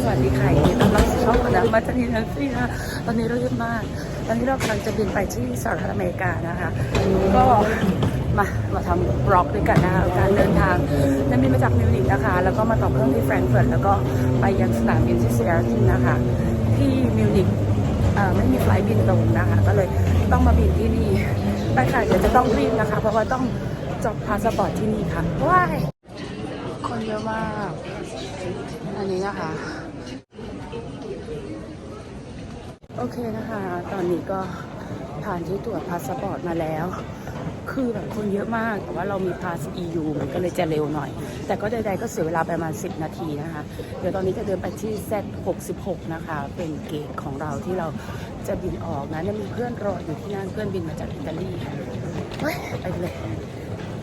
สวัสดีค่ะยินดีต้อนรับสู่ช่องอดังมาจากนิวซีนะตอนนี้เราเยอะมาก ตอนนี้เรากำลังจะบินไปที่สหรัฐอเมริกานะคะ ก็มา มาทำบล็อกด้วยกันนะคะ การเดินทางนั้นบินมาจากมิวนิกนะคะ แล้วก็มาต่อเครื่องที่แฟรงก์เฟิร์ต แล้วก็ไปยังสนามบินที่ซีแอตเทิลนะคะ ที่มิวนิกเอ่อไม่มีไฟล์บินตรงนะคะ ก็เลยต้องมาบินที่นี่แต่ค่ะเดี๋ยวจะต้องรีบนะคะ เพราะว่าต้องจอบพาสปอร์ตที่นี่ค่ะว้ายคนเยอะมาก อันนี้นะคะ โอเคนะคะ ตอนนี้ก็ผ่านที่ตรวจพาสปอร์ตมาแล้ว คือแบบคนเยอะมาก แต่ว่าเรามีพาส EU มันก็เลยจะเร็วหน่อย แต่ก็ใดๆก็เสียเวลาประมาณ 10 นาทีนะคะ เดี๋ยวตอนนี้จะเดินไปที่ Z66 นะคะ เป็นเกตของเราที่เราจะบินออกนะเนี่ยมีเพื่อนรออยู่ที่นั่น เพื่อนบินมาจากอิตาลีไปเลย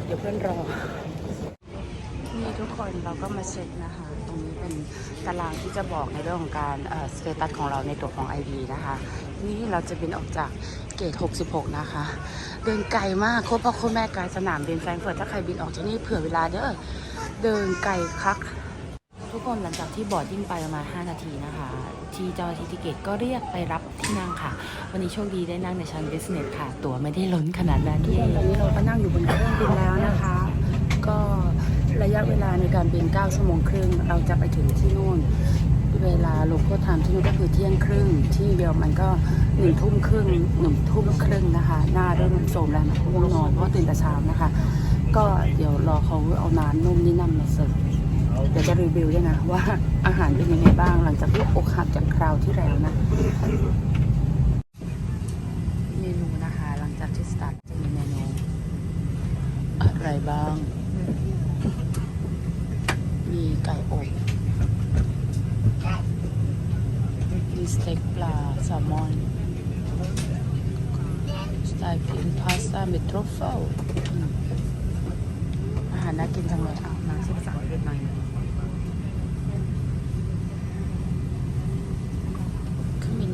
เดี๋ยวเพื่อนรอ ทุกคนเราก็มาเช็คนะคะ ตรงนี้เป็นตารางที่จะบอกในเรื่องของการสเตตัสของเราในตัวของ ID นะคะ นี่เราจะบินออกจากเกต 66 นะคะ เดินไกลมากโคตรพ่อโคตรแม่ไกลสนามบินแฟรงเฟิร์ตถ้าใครบินออกจากนี่เผื่อเวลาเด้อเดินไกลคัก ทุกคนหลังจากที่บอร์ดดิ้งไปประมาณ 5 นาทีนะคะ ที่เจ้าหน้าที่ทิเกตก็เรียกไปรับที่นั่งค่ะ วันนี้โชคดีได้นั่งในชั้น business ค่ะ ตั๋วไม่ได้ล้นขนาดนั้นที่ตอนนี้เราก็นั่งอยู่บนเครื่องบินแล้วนะคะ ก็ระยะเวลาในการบิน 9 ชั่วโมงครึ่ง เราจะไปถึงที่นู่น เวลาโลโก้ไทม์ที่นู่นก็คือเที่ยงครึ่ง ที่เดียวมันก็หนึ่งทุ่มครึ่งหนึ่งทุ่มครึ่งนะคะ หน้าเริ่มโทรมแล้วนะง่วงนอนเพราะตื่นแต่เช้านะคะ ก็เดี๋ยวรอเขาเอาน้ำนุ่มนี่นำมาเสิร์ฟเดี๋ยวจะรีวิวด้วยนะว่าอาหารเป็นยังไงบ้างหลังจากที่อกหักจากคราวที่แล้วนะเมนูนะคะ หลังจากที่สตาร์ทจะมีเมนูอะไรบ้าง ไก่อบมีสเต็กปลาแซลมอน สไตล์ฟินพาสต้าเมทรอฟเฟิลอาหารน่ากินจังเลยอะน้ำซุปสั่งเป็นหน่อยนึงเครื่องบิน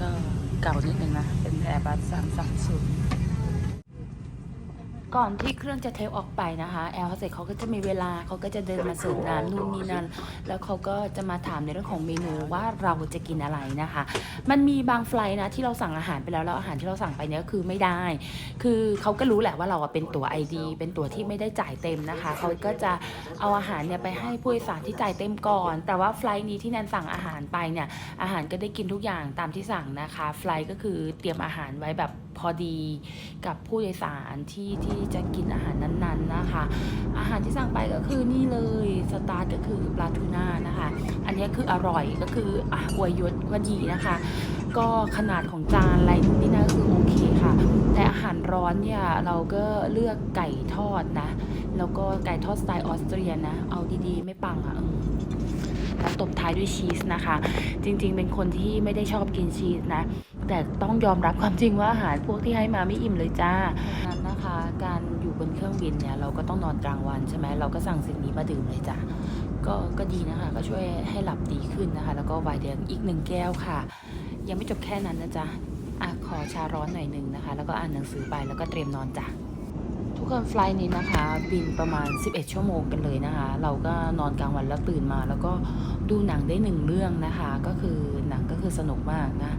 ก็เก่านิดนึงนะ เป็นแอร์บัสสามสามศูนย์ ก่อนที่เครื่องจะเทคออกไปนะคะแอร์โฮสเตสเขาก็จะมีเวลาเขาก็จะเดินมาเสิร์ฟน้ำนู่นนี่นั่นแล้วเขาก็จะมาถามในเรื่องของเมนูว่าเราจะกินอะไรนะคะ มันมีบางไฟลท์นะที่เราสั่งอาหารไปแล้วแล้วอาหารที่เราสั่งไปเนี่ยก็คือไม่ได้ คือเขาก็รู้แหละว่าเราเป็นตั๋ว ID เป็นตั๋วที่ไม่ได้จ่ายเต็มนะคะเขาก็จะเอาอาหารเนี่ยไปให้ผู้โดยสารที่จ่ายเต็มก่อน แต่ว่าไฟลท์นี้ที่แนนสั่งอาหารไปเนี่ยอาหารก็ได้กินทุกอย่างตามที่สั่งนะคะ ไฟลท์ก็คือเตรียมอาหารไว้แบบ พอดีกับผู้โดยสารที่ที่จะกินอาหารนั้นๆนะคะ อาหารที่สั่งไปก็คือนี่เลยสตาร์ทก็คือปลาทูน่านะคะ อันนี้คืออร่อยก็คืออะอวยยศว่าดีนะคะ ก็ขนาดของจานอะไรนู่นนี่นั่นก็คือโอเคค่ะ แต่อาหารร้อนเนี่ยเราก็เลือกไก่ทอดนะ แล้วก็ไก่ทอดสไตล์ออสเตรียนะ เอาดีๆ ไม่ปังอะ แล้วตบท้ายด้วยชีสนะคะ จริงๆ เป็นคนที่ไม่ได้ชอบกินชีสนะ แต่ต้องยอมรับความจริงว่าอาหารพวกที่ให้มาไม่อิ่มเลยจ้านั้นนะคะ การอยู่บนเครื่องบินเนี่ยเราก็ต้องนอนกลางวันใช่ไหมเราก็สั่งสิ่งนี้มาดื่มเลยจ้ะก็ก็ดีนะคะ ก็ช่วยให้หลับดีขึ้นนะคะ แล้วก็ไวน์แดงอีกหนึ่งแก้วค่ะ ยังไม่จบแค่นั้นนะจ๊ะอะขอชาร้อนหน่อยหนึ่งนะคะ แล้วก็อ่านหนังสือไปแล้วก็เตรียมนอนจ้ะ ทุกคนไฟล์นี้นะคะ บินประมาณ 11 ชั่วโมงกันเลยนะคะ เราก็นอนกลางวันแล้วตื่นมา แล้วก็ดูหนังได้หนึ่งเรื่องนะคะ ก็คือหนังก็คือสนุกมากนะ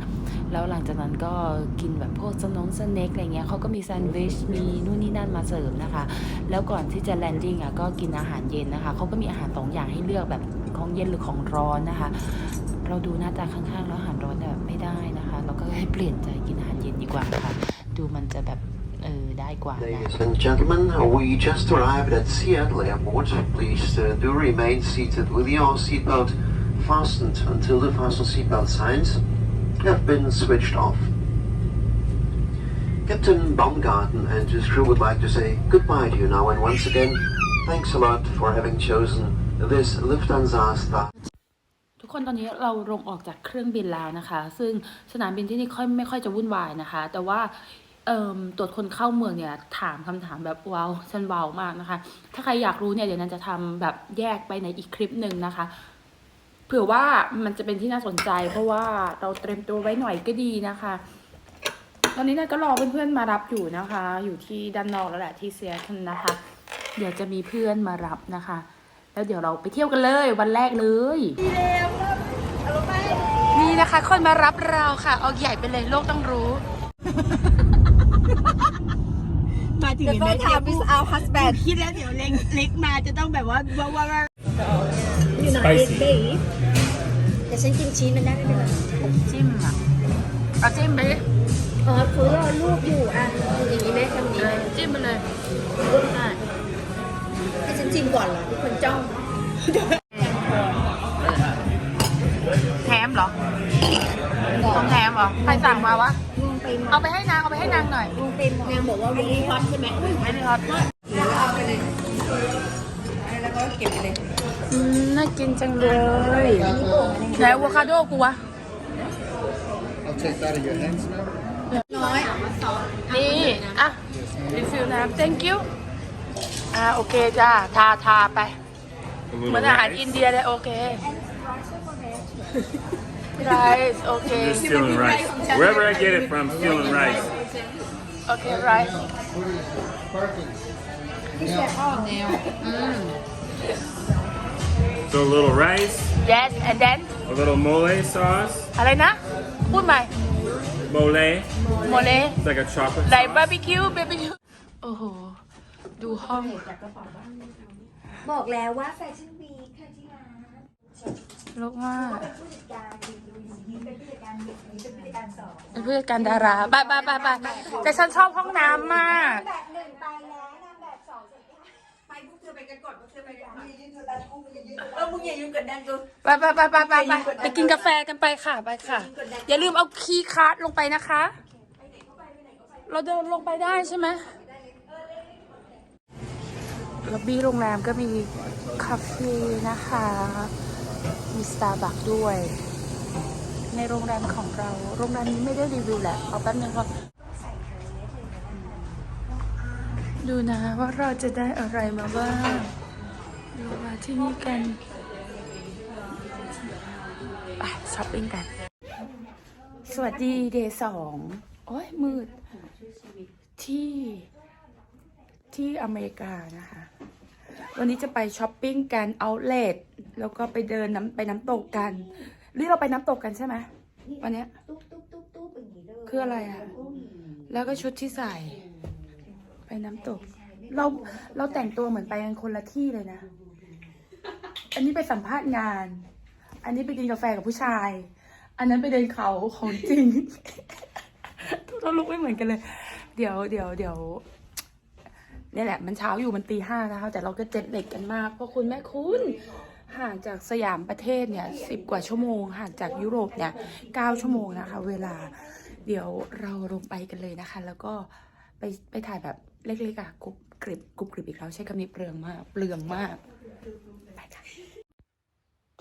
แล้วหลังจากนั้นก็กินแบบพวกสนงสเน็กอะไรเงี้ยเขาก็มีแซนด์วิชมีนู่นนี่นั่นมาเสิร์ฟนะคะ แล้วก่อนที่จะแลนดิ้งอะก็กินอาหารเย็นนะคะเขาก็มีอาหารสองอย่างให้เลือกแบบของเย็นหรือของร้อนนะคะ เราดูหน้าตาข้างๆ แล้วอาหารร้อนแบบไม่ได้นะคะ เราก็ให้เปลี่ยนใจกินอาหารเย็นดีกว่าค่ะ ดูมันจะแบบ ได้กว่านะ Ladies and gentlemen, we just arrived at Seattle Airport. Please uh, do remain seated with your seatbelt fastened until the fasten seatbelt signs have been switched off. Captain Baumgarten and his crew would like to say goodbye to you now and once again, thanks a lot for having chosen this Lufthansa star. ทุกคนตอนนี้เราลงออกจากเครื่องบินแล้วนะคะ ซึ่งสนามบินที่นี่ค่อยไม่ค่อยจะวุ่นวายนะคะ แต่ว่าเอ่ม ตรวจคนเข้าเมืองเนี่ยถามคำถามแบบว้าวฉันว้าวมากนะคะ ถ้าใครอยากรู้เนี่ยเดี๋ยวนั้นจะทำแบบแยกไปในอีกคลิปหนึ่งนะคะ เผื่อว่ามันจะเป็นที่น่าสนใจ เพราะว่าเราเตรียมตัวไว้หน่อยก็ดีนะคะ ตอนนี้เนี่ยก็รอเพื่อนๆมารับอยู่นะคะ อยู่ที่ด้านนอกแล้วแหละที่เซียทัลนะคะ เดี๋ยวจะมีเพื่อนมารับนะคะ แล้วเดี๋ยวเราไปเที่ยวกันเลยวันแรกเลยดีแล้วรอบนี่นะคะ คนมารับเราค่ะ เอาใหญ่ไปเลยโลกต้องรู้มา ถึง The เห็นไหม first time is our husband คิดแล้วเดี๋ยวเล็กเล็กมาจะต้องแบบว่าว่าว่าว่าอยู่ไหน Spicy เบย์แต่ฉันกินชีสมันได้ไม่เป็นไรจิ้มอะเอาจิ้มไปดิอ๋อเขารอรูปอยู่อะอย่างนี้ไหมทำนี้เอไหมอจิ้มไปเลยให้ฉันชิมก่อนเหรอทุกคนจ้องแถมเหรอต้องแถมเหรอใครสั่งมาวะ งงไปหมดเอาไปให้นางเอาไปให้นางหน่อยงงไปหมดนางบอกว่าวันนี้ฮอตใช่ไหมอุ้ยไม่ได้ฮอตเอาไปเลยแล้วก็เก็บไปเลยอืมน่ากินจังเลยไหนอะโวคาโดกูวะ I'll take that out of your hands now. น้อยนี่ อะรีฟิลน้ำ thank you อ่าโอเคจ้า ทาทาไป A เหมือน little อาหาร rice. อินเดียเลยโอเค ไรซ์โอเค I'm just stealing rice. Wherever I get it from, stealing rice. โอเคไรซ์ So a little rice, yes and then a little mole sauce. อะไรนะพูดใหม่ Mole. โมเล It's like a chocolate ไหน sauce. บาร์บีคิวบาร์บีคิวโอ้โห ดูห้อง บอกแล้วว่าแฟชั่นวีคค่ะที่ร้าน ลูกมากเป็นผู้จัดการเป็นผู้จัดการเป็นผู้จัดการสองเป็นผู้จัดการดาราไปไปไปไปแต่ฉันชอบห้องน้ำมาก แบบหนึ่งไปแล้วนางแบบสองเสร็จยังไปพวกเธอไปกันก่อนพวกเธอไปกันก่อนเออมึงอย่ายุ่งกับดันกูไปไปไปไปไปไปไปกินกาแฟกันไปค่ะไปค่ะ อย่าลืมเอาคีย์การ์ดลงไปนะคะ เราเดินลงไปได้ใช่ไหมล็อบบี้โรงแรมก็มีคาเฟ่นะคะ มีสตาร์บัคด้วย ในโรงแรมของเรา โรงแรมนี้ไม่ได้รีวิวแหละเอาแป๊บนึงก่อนดูนะว่าเราจะได้อะไรมาบ้างดูมาที่นี่กันไปช้อปปิ้งกัน สวัสดีเดย์สองโอ้ยมืดที่ที่อเมริกานะคะ วันนี้จะไปช้อปปิ้งกันเอาเลทแล้วก็ไปเดินน้ำไปน้ำตกกันนี่เราไปน้ำตกกันใช่ไหมวันเนี้ยตุ๊บตุ๊บตุ๊บตุ๊บอย่างนี้เลยคืออะไรอะแล้วก็ชุดที่ใส่ ไปน้ำตก เราเราแต่งตัวเหมือนไปกันคนละที่เลยนะ อันนี้ไปสัมภาษณ์งาน อันนี้ไปกินกาแฟกับผู้ชาย อันนั้นไปเดินเขาของจริงเราลุกไม่เหมือนกันเลย เดี๋ยวเดี๋ยวเดี๋ยวเนี่แหละ มันเช้าอยู่มันตีห้านะคะแต่เราก็เจ็ดเด็กกันมาก เพราะคุณแม่คุณห่างจากสยามประเทศเนี่ยสิบกว่าชั่วโมง ห่างจากยุโรปเนี่ยเก้าชั่วโมงนะคะ เวลาเดี๋ยวเราลงไปกันเลยนะคะ แล้วก็ไปไปถ่ายแบบเล็กๆอะกรุบกริบกรุบกริบอีกแล้วใช้คำนี้เปลืองมากเปลืองมาก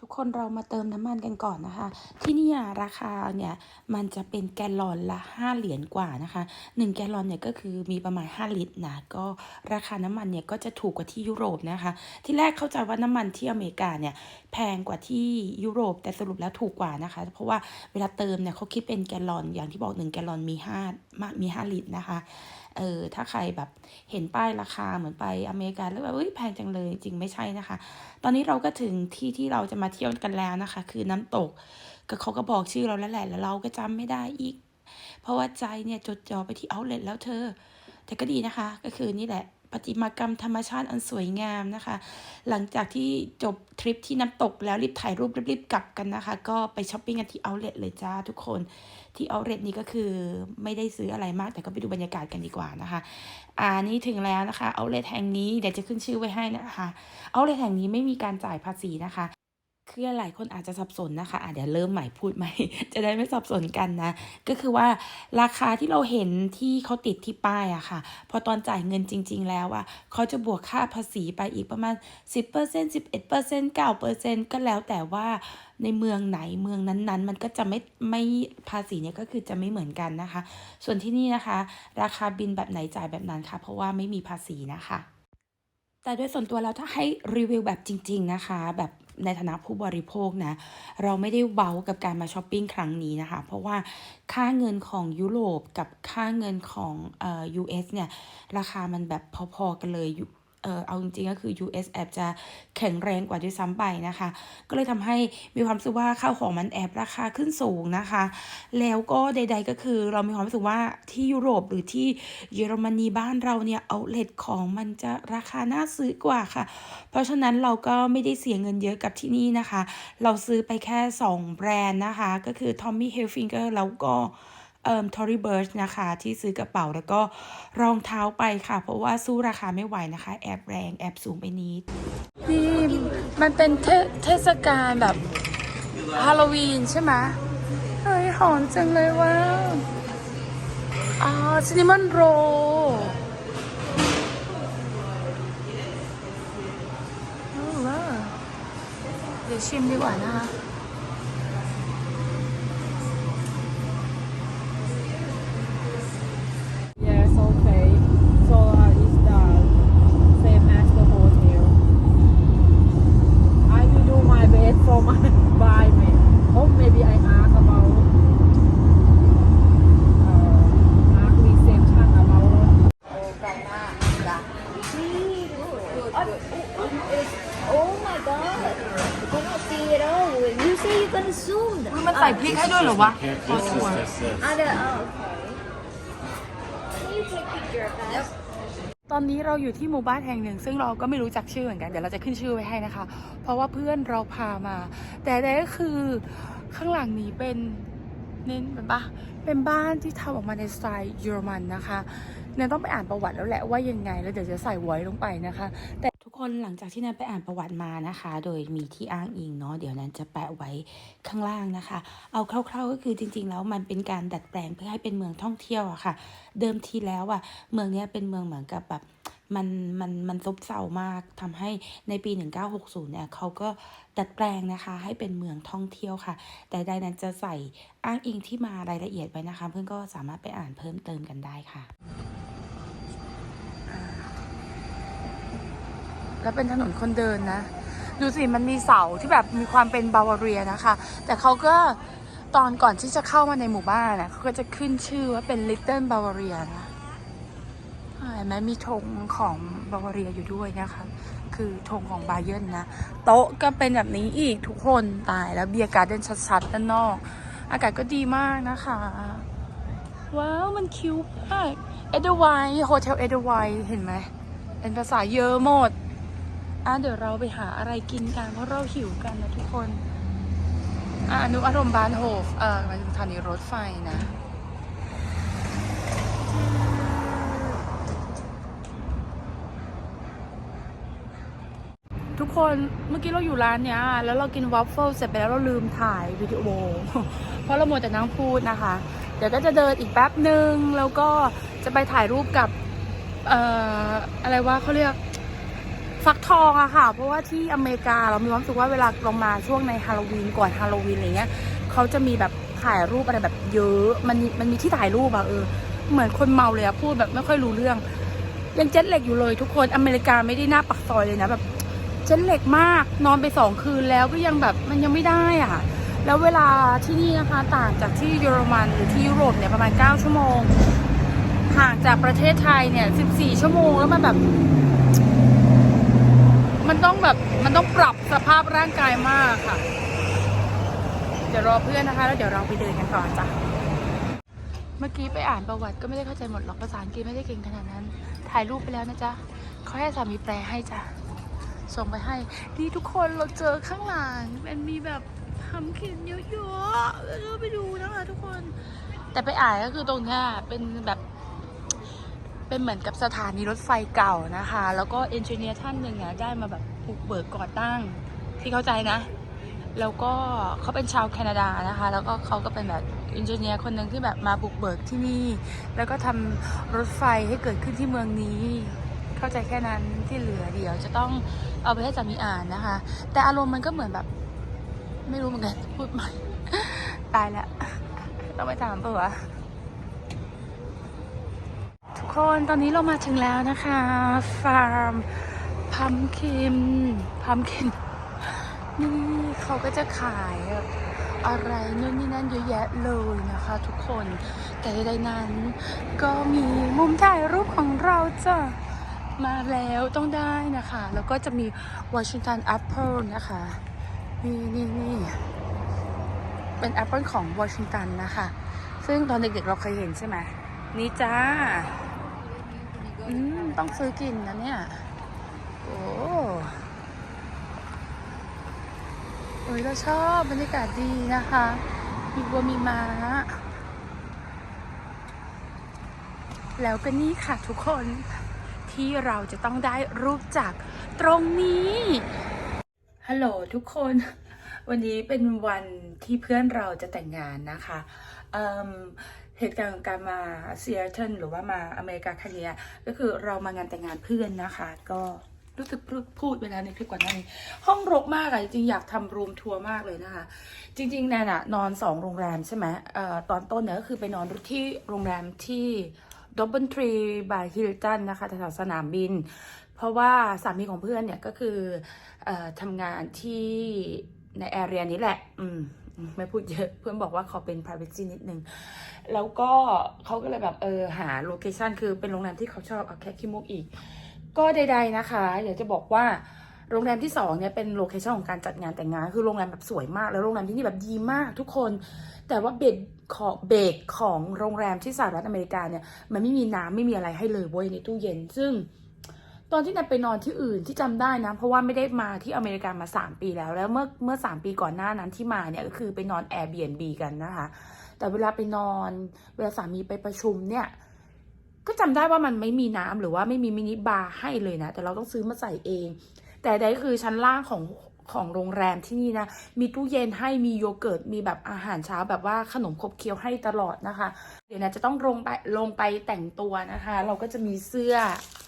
กคนเรามาเติมน้ำมันกันก่อนนะคะ ที่นี่ราคาเนี่ยมันจะเป็นแกลลอนละ 5 เหรียญกว่านะคะ 1 แกลลอนเนี่ยก็คือมีประมาณ 5 ลิตรนะก็ราคาน้ำมันเนี่ยก็จะถูกกว่าที่ยุโรปนะคะ ที่แรกเข้าใจว่าน้ำมันที่อเมริกาเนี่ยแพงกว่าที่ยุโรปแต่สรุปแล้วถูกกว่านะคะ เพราะว่าเวลาเติมเนี่ยเขาคิดเป็นแกลลอนอย่างที่บอก 1 แกลลอนมี5มามี5 ลิตรนะคะ เออถ้าใครแบบเห็นป้ายราคาเหมือนไปอเมริกาแล้วแบบเอ้ยแพงจังเลยจริงไม่ใช่นะคะ ตอนนี้เราก็ถึงที่ที่เราจะมาเที่ยวกันแล้วนะคะ คือน้ำตกก็เขาก็บอกชื่อเราแล้วแหละแล้วเราก็จำไม่ได้อีก เพราะว่าใจเนี่ยจดจ่อไปที่เอาเล t แล้วเธอ แต่ก็ดีนะคะ ก็คือนี่แหละ ติมากรรมธรรมชาติอันสวยงามนะคะ หลังจากที่จบทริปที่น้ำตกแล้วรีบถ่ายรูปรีบๆกลับกันนะคะ ก็ไปช้อปปิ้งกันที่เอาเลทเลยจ้าทุกคน ที่เอาเลทนี้ก็คือไม่ได้ซื้ออะไรมาก แต่ก็ไปดูบรรยากาศกันดีกว่านะคะอ่านี่ถึงแล้วนะคะเอาเลทแห่งนี้เดี๋ยวจะขึ้นชื่อไว้ให้นะคะเอาเลทแห่งนี้ไม่มีการจ่ายภาษีนะคะ คือหลายคนอาจจะสับสนนะคะอะเดี๋ยวเริ่มใหม่พูดใหม่ จะได้ไม่สับสนกันนะ ก็คือว่าราคาที่เราเห็นที่เขาติดที่ป้ายอะค่ะ พอตอนจ่ายเงินจริง ๆ แล้วอะเขาจะบวกค่าภาษีไปอีกประมาณ 10% 11% 9%ก็แล้วแต่ว่าในเมืองไหนเมืองนั้นๆ มันก็จะไม่ไม่ภาษีเนี่ยก็คือจะไม่เหมือนกันนะคะ ส่วนที่นี่นะคะ ราคาบินแบบไหนจ่ายแบบนั้นค่ะ เพราะว่าไม่มีภาษีนะคะแต่โดยส่วนตัวแล้วถ้าให้รีวิวแบบจริง ๆ นะคะ แบบ ในฐานะผู้บริโภคนะ เราไม่ได้เว้ากับการมาช้อปปิ้งครั้งนี้นะคะ เพราะว่าค่าเงินของยุโรปกับค่าเงินของเอ่อ US เนี่ย ราคามันแบบพอๆกันเลยอยู่ เออเอาจริงๆก็คือ US แอบจะแข็งแรงกว่าด้วยซ้ำไปนะคะ ก็เลยทำให้มีความรู้สึกว่าข้าวของมันแอบราคาขึ้นสูงนะคะ แล้วก็ใด ๆ ก็คือเรามีความรู้สึกว่าที่ยุโรปหรือที่เยอรมนีบ้านเราเนี่ยเอาเลทของมันจะราคาน่าซื้อกว่าค่ะ เพราะฉะนั้นเราก็ไม่ได้เสียเงินเยอะกับที่นี่นะคะ เราซื้อไปแค่ 2 แบรนด์นะคะ ก็คือ Tommy Hilfiger แล้วก็ เอ่อ Tory Burch นะคะ ที่ซื้อกระเป๋าแล้วก็รองเท้าไปค่ะ เพราะว่าสู้ราคาไม่ไหวนะคะ แอบแรงแอบสูงไปนิดนี่มันเป็นเทเทศกาลแบบฮาโลวีนใช่ไหมเฮ้ยหอมจังเลยว่าอ่าซินนามอนโรเดี๋ยวชิมดีกว่านะคะ Yes, okay. So uh, it's the same as the hotel. I will do my best for my buy me. Hope maybe I ask about uh, ask reception about Oh my god. You cannot see it all. You say you're gonna zoom. มันใส่พริกให้ด้วยเหรอวะ This is that's it. Other, oh, okay. Can you take picture of that? ตอนนี้เราอยู่ที่หมู่บ้านแห่งหนึ่ง ซึ่งเราก็ไม่รู้จักชื่อเหมือนกัน เดี๋ยวเราจะขึ้นชื่อไว้ให้นะคะ เพราะว่าเพื่อนเราพามา แต่แต่ก็คือข้างหลังนี้เป็นเน้นเป็นปะเป็นบ้านที่ทำออกมาในสไตล์เยอรมันนะคะเนี่ยต้องไปอ่านประวัติแล้วแหละว่ายังไง แล้วเดี๋ยวจะใส่ไว้ลงไปนะคะแต่ทุก คนหลังจากที่นันไปอ่านประวัติมานะคะ โดยมีที่อ้างอิงเนาะเดี๋ยวนั้นจะแปะไว้ข้างล่างนะคะ เอาคร่าวๆก็คือจริง ๆ แล้วมันเป็นการดัดแปลงเพื่อให้เป็นเมืองท่องเที่ยวอะค่ะ เดิมทีแล้วอะเมืองเนี้ยเป็นเมืองเหมือนกับแบบมันมันมันซบเซามากทำให้ในปี 1960 เนี่ยเขาก็ดัดแปลงนะคะ ให้เป็นเมืองท่องเที่ยวค่ะ แต่ใดนั้นจะใส่อ้างอิงที่มารายละเอียดไว้นะคะ เพื่อนก็สามารถไปอ่านเพิ่มเติมกันได้ค่ะ แล้วเป็นถนนคนเดินนะ ดูสิมันมีเสาที่แบบมีความเป็นบาวาเรียนะคะ แต่เขาก็ตอนก่อนที่จะเข้ามาในหมู่บ้านนะเขาก็จะขึ้นชื่อว่าเป็น Little Bavaria นะเห็นไหมมีธงของบาวาเรียอยู่ด้วยนะคะ คือธงของบาเยิร์นนะ โต๊ะก็เป็นแบบนี้อีกทุกคนตายแล้วเบียร์การ์เดนชัดๆด้านนอก อากาศก็ดีมากนะคะ ว้าว มันคิวมากเอเดวายโฮเทลเอเดวายเห็นไหมเป็นภาษาเยอะหมด อะเดี๋ยวเราไปหาอะไรกินกันเพราะเราหิวกันนะทุกคนอะอนุอารมณ์บานโฮฟเออมาถึงสถานีรถไฟนะทุกคนเมื่อกี้เราอยู่ร้านเนี้ย แล้วเรากินวอฟเฟิลเสร็จไปแล้วเราลืมถ่ายวิดีโอ เพราะเราหมดแต่นั่งพูดนะคะ เดี๋ยวก็จะเดินอีกแป๊บหนึ่งแล้วก็จะไปถ่ายรูปกับ เอ่อ อะไรว่าเขาเรียก ฟักทองอะค่ะ เพราะว่าที่อเมริกาเรามีความรู้สึกว่าเวลาเรามาช่วงในฮาโลวีนก่อนฮาโลวีนอะไรเงี้ยเขาจะมีแบบถ่ายรูปอะไรแบบเยอะ มันมันมีที่ถ่ายรูปอะเออ เหมือนคนเมาเลยอะพูดแบบไม่ค่อยรู้เรื่อง ยังเจ็ตเหล็กอยู่เลยทุกคนอเมริกาไม่ได้หน้าปักซอยเลยนะแบบเจ็ตเหล็กมากนอนไปสองคืนแล้วก็ยังแบบมันยังไม่ได้อะแล้วเวลาที่นี่นะคะต่างจากที่เยอรมันหรือที่ยุโรปเนี่ยประมาณ 9 ชั่วโมงห่างจากประเทศไทยเนี่ย 14 ชั่วโมงแล้วมันแบบ มันต้องแบบมันต้องปรับสภาพร่างกายมากค่ะ เดี๋ยวรอเพื่อนนะคะ แล้วเดี๋ยวเราไปเดินกันต่อจ้ะเมื่อกี้ไปอ่านประวัติก็ไม่ได้เข้าใจหมดหรอกภาษาอังกฤษไม่ได้เก่งขนาดนั้น ถ่ายรูปไปแล้วนะจ๊ะเขาให้สามีแปลให้จ้ะส่งไปให้นี่ทุกคนเราเจอข้างหลังมันมีแบบทำขินเยอะๆแล้วก็ไปดูนะคะทุกคน แต่ไปอ่านก็คือตรงนี้เป็นแบบ เป็นเหมือนกับสถานีรถไฟเก่านะคะ แล้วก็เอนจิเนียร์ท่านหนึ่งอะได้มาแบบปลูกเบิกก่อตั้งที่เข้าใจนะ แล้วก็เขาเป็นชาวแคนาดานะคะ แล้วก็เขาก็เป็นแบบเอนจิเนียร์คนหนึ่งที่แบบมาบุกเบิกที่นี่ แล้วก็ทำรถไฟให้เกิดขึ้นที่เมืองนี้ เข้าใจแค่นั้นที่เหลือเดี๋ยวจะต้องเอาไปให้สามีอ่านนะคะ แต่อารมณ์มันก็เหมือนแบบ ไม่รู้เหมือนกันพูดใหม่ตายแล้วต้องไปถามปะวะ คนตอนนี้เรามาถึงแล้วนะคะฟาร์มพัมคินพัมคินนี่เขาก็จะขายอะไรนู่นนี่นั่นเยอะแยะเลยนะคะ ทุกคนแต่ใดๆนั้น ก็มีมุมถ่ายรูปของเราจ้ะมาแล้วต้องได้นะคะ แล้วก็จะมีวอชิงตันแอปเปิลนะคะนี่นี่นี่เป็นแอปเปิลของวอชิงตันนะคะ ซึ่งตอนเด็กๆเราเคยเห็นใช่ไหมนี่จ้า อืมต้องซื้อกินนะเนี่ย โอ้โอ้ยเราชอบบรรยากาศดีนะคะ มีวัวมีม้า แล้วก็นี่ค่ะทุกคนที่เราจะต้องได้รูปจากตรงนี้ ฮัลโหลทุกคน วันนี้เป็นวันที่เพื่อนเราจะแต่งงานนะคะ เหตุการณ์ของการมาซีแอตเทิลหรือว่ามาอเมริกาครั้งเนี้ยก็คือเรามางานแต่งงานเพื่อนนะคะ ก็รู้สึกพูดไปแล้วในคลิปก่อนหน้านี้ ห้องรกมากอะจริงๆอยากทำรูมทัวร์มากเลยนะคะ จริงๆแนนอะนอนสองโรงแรมใช่ไหมเอ่อตอนต้นเนี่ยก็คือไปนอนที่โรงแรมที่ดับเบิลทรีบายฮิลตันนะคะแถวสนามบิน เพราะว่าสามีของเพื่อนเนี่ยก็คืออทำงานที่ในแอเรียนี้แหละ อืม ไม่พูดเยอะ เพื่อนบอกว่าขอเป็น privacy นิดนึง แล้วก็เขาก็เลยแบบเออหาโลเคชันคือเป็นโรงแรมที่เขาชอบเอาแค่ขี้มุกอีก ก็ใด ๆนะคะ อยากจะบอกว่าโรงแรมที่สองเนี่ยเป็นโลเคชันของการจัดงานแต่งงาน คือโรงแรมแบบสวยมาก แล้วโรงแรมที่นี่แบบดีมากทุกคน แต่ว่าเบดของเบรกของโรงแรมที่สหรัฐอเมริกาเนี่ยมันไม่มีน้ำไม่มีอะไรให้เลยเว้ยในตู้เย็น ซึ่ง ตอนที่นันไปนอนที่อื่นที่จำได้นะ เพราะว่าไม่ได้มาที่อเมริกามา 3 ปีแล้ว แล้วเมื่อเมื่อ3ปีก่อนหน้านั้นที่มาเนี่ยก็คือไปนอน Airbnb กันนะคะ แต่เวลาไปนอนเวลาสามีไปประชุมเนี่ยก็จำได้ว่ามันไม่มีน้ำหรือว่าไม่มีมินิบาร์ให้เลยนะ แต่เราต้องซื้อมาใส่เอง แต่ใดคือชั้นล่างของ ของโรงแรมที่นี่นะ มีตู้เย็นให้มีโยเกิร์ต มีแบบอาหารเช้าแบบว่าขนมขบเคี้ยวให้ตลอดนะคะ เดี๋ยวนะจะต้องลงไปลงไปแต่งตัวนะคะ เราก็จะมีเสื้อ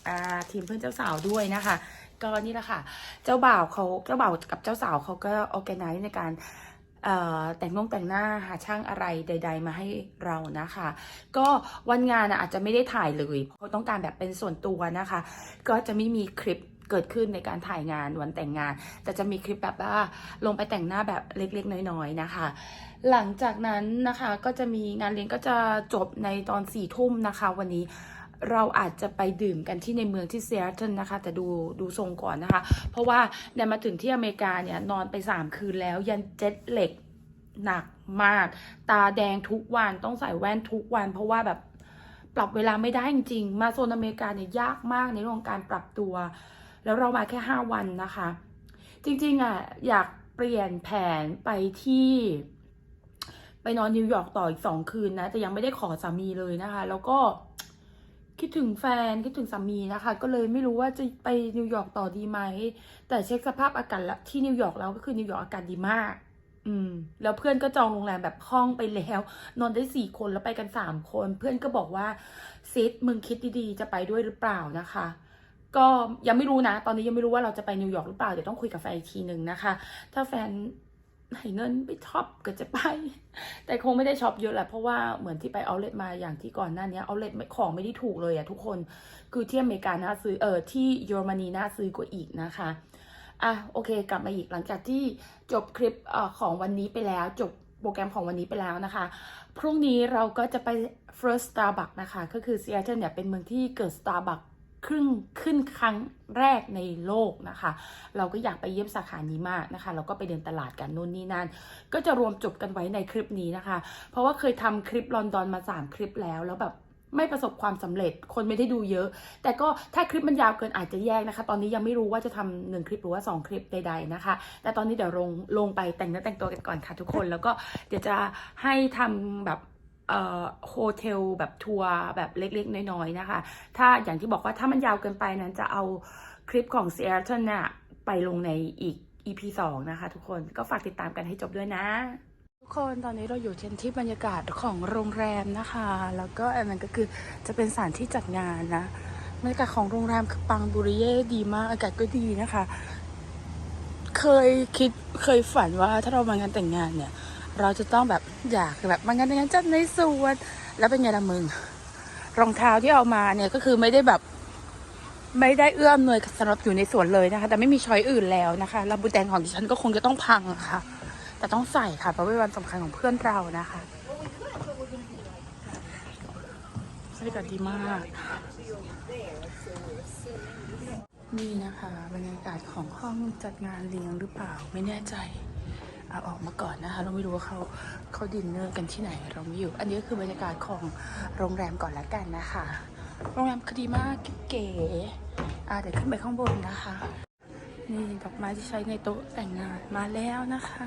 อ่ทีมเพื่อนเจ้าสาวด้วยนะคะ ก็นี่แหละค่ะ เจ้าบ่าวเขาเจ้าบ่าวกับเจ้าสาวเขาก็ออแกไนซ์ในการเอ่อแต่งนงแต่งหน้าหาช่างอะไรใด ๆ มาให้เรานะคะ ก็วันงานอาจจะไม่ได้ถ่ายเลยเพราะต้องการแบบเป็นส่วนตัวนะคะ ก็จะไม่มีคลิป เกิดขึ้นในการถ่ายงานวันแต่งงาน แต่จะมีคลิปแบบว่าลงไปแต่งหน้าแบบเล็กๆ น้อยๆนะคะ หลังจากนั้นนะคะก็จะมีงานเลี้ยงก็จะจบในตอนสี่ทุ่มนะคะ วันนี้เราอาจจะไปดื่มกันที่ในเมืองที่เซีแอตเทิลนะคะ แต่ดูดูทรงก่อนนะคะ เพราะว่าเนี่ยมาถึงที่อเมริกาเนี่ยนอนไป 3 คืนแล้วยันเจ็ตเหล็กหนักมาก ตาแดงทุกวันต้องใส่แว่นทุกวัน เพราะว่าแบบปรับเวลาไม่ได้จริงๆ มาโซนอเมริกาเนี่ยยากมากในเรื่องการปรับตัว แล้วเรามาแค่ 5 วันนะคะ จริงๆอะอยากเปลี่ยนแผนไปที่ไปนอนนิวยอร์กต่ออีกสองคืนนะแต่ยังไม่ได้ขอสามีเลยนะคะ แล้วก็คิดถึงแฟนคิดถึงสามีนะคะ ก็เลยไม่รู้ว่าจะไปนิวยอร์กต่อดีไหม แต่เช็คสภาพอากาศแล้วที่นิวยอร์กแล้วก็คือนิวยอร์กอากาศดีมาก อืม แล้วเพื่อนก็จองโรงแรมแบบห้องไปแล้ว นอนได้สี่คนแล้วไปกันสามคน เพื่อนก็บอกว่าซิดมึงคิดดีๆ จะไปด้วยหรือเปล่านะคะ ก็ยังไม่รู้นะ ตอนนี้ยังไม่รู้ว่าเราจะไปนิวยอร์กหรือเปล่า เดี๋ยวต้องคุยกับแฟนอีกทีหนึ่งนะคะ ถ้าแฟนให้เงินไปช็อปก็จะไป แต่คงไม่ได้ช็อปเยอะแหละเพราะว่าเหมือนที่ไปเอาเลทมาอย่างที่ก่อนหน้านี้เอาเลทของไม่ได้ถูกเลยอะทุกคนคือที่อเมริกาน่าซื้อเออที่เยอรมนีน่าซื้อกว่าอีกนะคะอะโอเค กลับมาอีกหลังจากที่จบคลิปเอ่อของวันนี้ไปแล้ว จบโปรแกรมของวันนี้ไปแล้วนะคะ พรุ่งนี้เราก็จะไป first Starbucks นะคะ ก็คือซีแอตเทิลเนี่ยเป็นเมืองที่เกิด Starbucks ครึ่งขึ้นครั้งแรกในโลกนะคะ เราก็อยากไปเยี่ยมสาขานี้มากนะคะ เราก็ไปเดินตลาดกันนู่นนี่นั่น ก็จะรวมจบกันไว้ในคลิปนี้นะคะ เพราะว่าเคยทำคลิปลอนดอนมา3คลิปแล้วแล้วแบบไม่ประสบความสำเร็จ คนไม่ได้ดูเยอะ แต่ก็ถ้าคลิปมันยาวเกินอาจจะแยกนะคะ ตอนนี้ยังไม่รู้ว่าจะทำหนึ่งคลิปหรือว่า 2 คลิปใดๆนะคะ แต่ตอนนี้เดี๋ยวลงลงไปแต่งเนื้อแต่งตัวกันก่อนค่ะทุกคน แล้วก็เดี๋ยวจะให้ทำแบบ โฮเทลแบบทัวร์แบบเล็กๆ น้อยๆ นะคะ ถ้าอย่างที่บอกว่าถ้ามันยาวเกินไปนั้นจะเอาคลิปของ Seattle เนี่ยไปลงในอีก EP 2 นะคะทุกคนก็ฝากติดตามกันให้จบด้วยนะ ทุกคนตอนนี้เราอยู่ที่บรรยากาศของโรงแรมนะคะ แล้วก็อันนั้นก็คือจะเป็นสถานที่จัดงานนะบรรยากาศของโรงแรมคือปังบุริเย่ดีมากอากาศก็ดีนะคะ เคยคิดเคยฝันว่าถ้าเรามางานแต่งงานเนี่ย เราจะต้องแบบอยากแบบมางานงงานจัดในสวนแล้วเป็นไงล่ะมึง รองเท้าที่เอามาเนี่ยก็คือไม่ได้แบบไม่ได้เอื้อมหน่วยสำหรับอยู่ในสวนเลยนะคะ แต่ไม่มีช้อยอื่นแล้วนะคะลาบูแตงของดิฉันก็คงจะต้องพังอะค่ะ แต่ต้องใส่ค่ะ เพราะเป็นวันสำคัญของเพื่อนเรานะคะบรรยากาศดีมาก นี่นะคะบรรยากาศของห้องจัดงานเลี้ยงหรือเปล่าไม่แน่ใจ เอาออกมาก่อนนะคะ เราไม่รู้ว่าเขาเขาดินเนอร์กันที่ไหนเราไม่อยู่ อันนี้ก็คือบรรยากาศของโรงแรมก่อนละกันนะคะ โรงแรมคดีมากเก๋อะเดี๋ยวขึ้นไปข้างบนนะคะ นี่ดอกไม้ที่ใช้ในโต๊ะแต่งงานมาแล้วนะคะ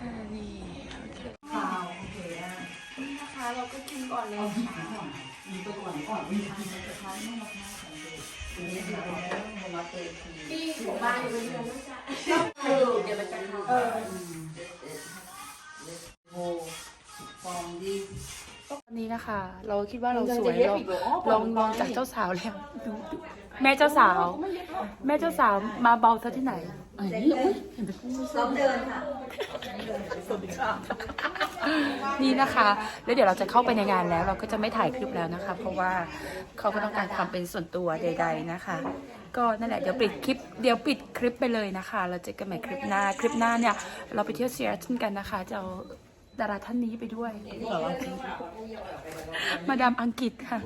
อ่านี่โอเคนี่นะคะ เราก็กินก่อนเลยค่ะปีข องบ้านอยู่เป็นเดือนแล้วจ้ะเออเดี๋ยวเราจะทำเออวันนี้นะคะ เราคิดว่าเราสวยเราลองลองจากเจ้าสาวแล้วดูดูแม่เจ้าสาว แม่เจ้าสาวมาเบาซะที่ไหน ซ้อมเดินค่ะนี่นะคะ แล้วเดี๋ยวเราจะเข้าไปในงานแล้ว เราก็จะไม่ถ่ายคลิปแล้วนะคะ เพราะว่าเขาก็ต้องการความเป็นส่วนตัวใด ๆนะคะ ก็นั่นแหละเดี๋ยวปิดคลิปเดี๋ยวปิดคลิปไปเลยนะคะ เราเจอกันใหม่คลิปหน้าคลิปหน้าเนี่ย เราไปเที่ยวเซียร์ตันกันนะคะจะเอาดาราท่านนี้ไปด้วยมาดามอังกฤษค่ะ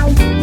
Bye.